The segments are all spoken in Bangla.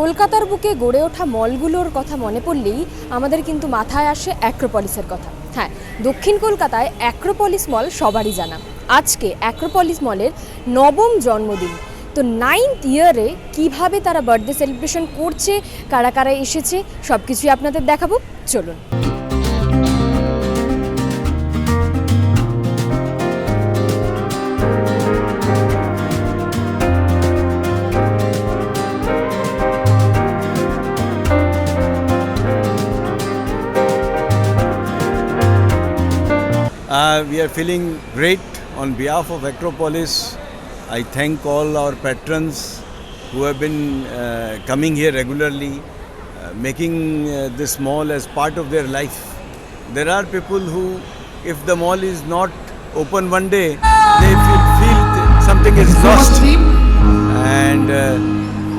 কলকাতার বুকে গড়ে ওঠা মলগুলোর কথা মনে পড়লেই আমাদের কিন্তু মাথায় আসে অ্যাক্রোপলিসের কথা। হ্যাঁ দক্ষিণ কলকাতায় অ্যাক্রোপলিস মল সবারই জানা। আজকে অ্যাক্রোপলিস মলের নবম জন্মদিন। তো নাইনথ ইয়ারে কীভাবে তারা বার্থডে সেলিব্রেশন করছে, কারা কারা এসেছে সব কিছুই আপনাদের দেখাবো। চলুন। Uh, we are feeling great on behalf of Acropolis. I thank all our patrons who have been uh, coming here regularly, uh, making uh, this mall as part of their life. There are people who, if the mall is not open one day, they feel, feel something is lost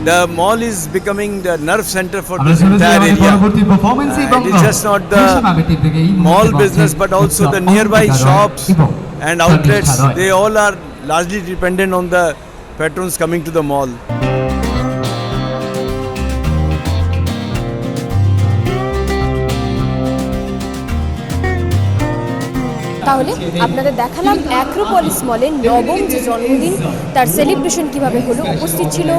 the mall is becoming the nerve center for this entire area. Uh, it is just not the mall business, but also the nearby shops and outlets. They all are largely dependent on the patrons coming to the mall. তাহলে আপনাদের দেখালাম অ্যাক্রোপলিস মলের নবম যে জন্মদিন, তার সেলিব্রেশন কীভাবে হলো, উপস্থিত ছিল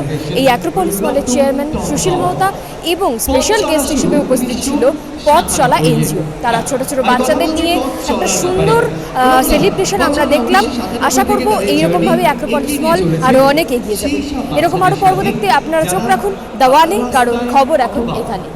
এই অ্যাক্রোপলিস মলের চেয়ারম্যান সুশীল মহতা এবং স্পেশাল গেস্ট হিসেবে উপস্থিত ছিল পথ চলা এনজিও। তারা ছোট ছোট বাচ্চাদের নিয়ে একটা সুন্দর সেলিব্রেশন আমরা দেখলাম। আশা করব এইরকমভাবে অ্যাক্রোপলিস মল আরও অনেক এগিয়ে যাবে। এরকম আরও পর্ব দেখতে আপনারা চোখ রাখুন দাওয়ালে কারণ খবর এখন এখানে।